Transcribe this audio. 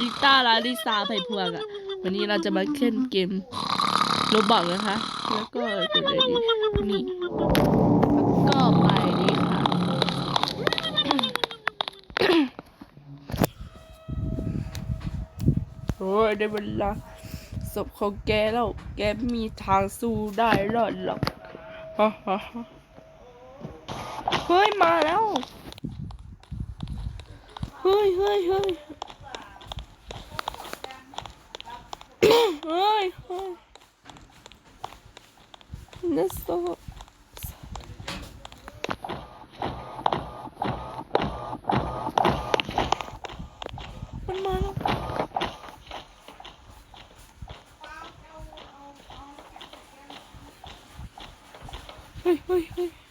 ลิต้าลาลิซาไผ่พวงอะ วันนี้เราจะมาเล่นเกมโรบอกนะคะ แล้วก็กดเลยดีนี่แล้วก็ไปนี่ค่ะ โอ้ยได้เวลาศพของแกแล้ว แกม่มีทางสู้ได้รอดหรอกฮ่าฮ่าฮ่าเฮ้ย มาแล้ว เฮ้ยเฮ้ยเฮ้ย はい。はいネスト。はいはいはい。